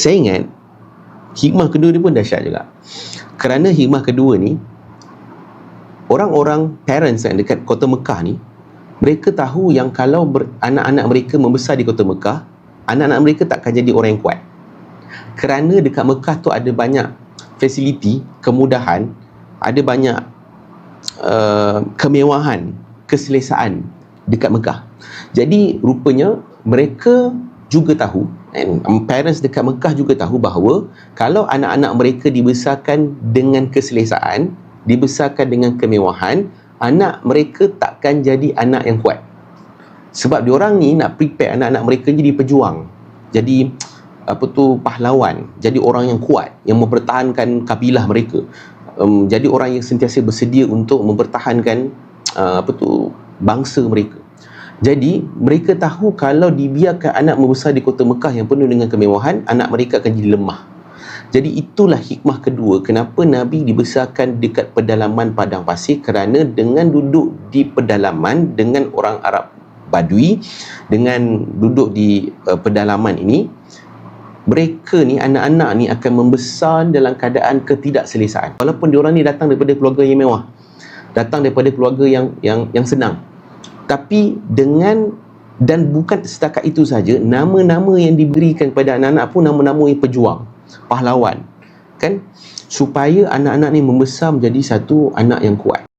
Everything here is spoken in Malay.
saya ingat hikmah kedua ni pun dahsyat juga. Kerana hikmah kedua ni orang-orang parents yang dekat kota Mekah ni mereka tahu yang kalau ber, anak-anak mereka membesar di kota Mekah anak-anak mereka takkan jadi orang yang kuat. Kerana dekat Mekah tu ada banyak fasiliti kemudahan ada banyak uh, kemewahan keselesaan dekat Mekah. Jadi rupanya mereka juga tahu and parents dekat Mekah juga tahu bahawa kalau anak-anak mereka dibesarkan dengan keselesaan dibesarkan dengan kemewahan anak mereka takkan jadi anak yang kuat. Sebab diorang ni nak prepare anak-anak mereka jadi pejuang jadi apa tu pahlawan jadi orang yang kuat yang mempertahankan kabilah mereka. Um, jadi orang yang sentiasa bersedia untuk mempertahankan uh, apa tu bangsa mereka jadi mereka tahu kalau dibiarkan anak membesar di kota Mekah yang penuh dengan kemewahan anak mereka akan jadi lemah. Jadi itulah hikmah kedua kenapa Nabi dibesarkan dekat pedalaman padang pasir kerana dengan duduk di pedalaman dengan orang Arab Badui dengan duduk di uh, pedalaman ini mereka ni anak-anak ni akan membesar dalam keadaan ketidakselesaan. Walaupun diorang ni datang daripada keluarga yang mewah datang daripada keluarga yang yang yang senang tapi dengan dan bukan setakat itu saja nama-nama yang diberikan kepada anak-anak pun nama-nama yang pejuang pahlawan kan? Supaya anak-anak ni membesar menjadi satu anak yang kuat